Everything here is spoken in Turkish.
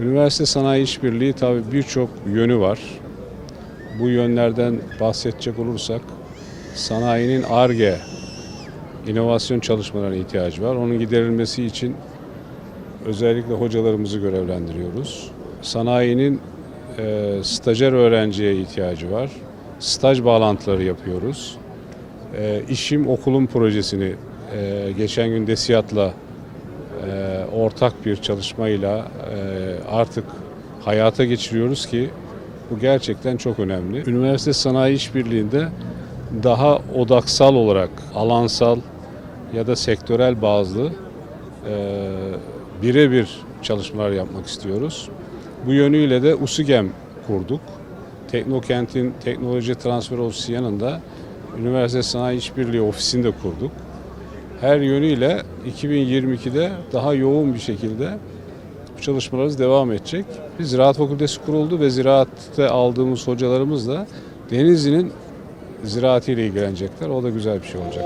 Üniversite sanayi işbirliği tabii birçok yönü var. Bu yönlerden bahsedecek olursak sanayinin ARGE inovasyon çalışmalarına ihtiyacı var. Onun giderilmesi için özellikle hocalarımızı görevlendiriyoruz. Sanayinin e, stajyer öğrenciye ihtiyacı var. Staj bağlantıları yapıyoruz. E, işim okulum projesini e, geçen gün DESİAD'la e, ortak bir çalışmayla e, artık hayata geçiriyoruz ki bu gerçekten çok önemli. Üniversite Sanayi İşbirliği'nde daha odaksal olarak alansal ya da sektörel bazlı e, birebir çalışmalar yapmak istiyoruz. Bu yönüyle de USUGEM kurduk. Teknokent'in teknoloji transfer ofisi yanında Üniversite Sanayi İşbirliği ofisini de kurduk. Her yönüyle 2022'de daha yoğun bir şekilde bu çalışmalarımız devam edecek. Bir ziraat fakültesi kuruldu ve ziraatte aldığımız hocalarımız da Denizli'nin ziraatiyle ilgilenecekler. O da güzel bir şey olacak.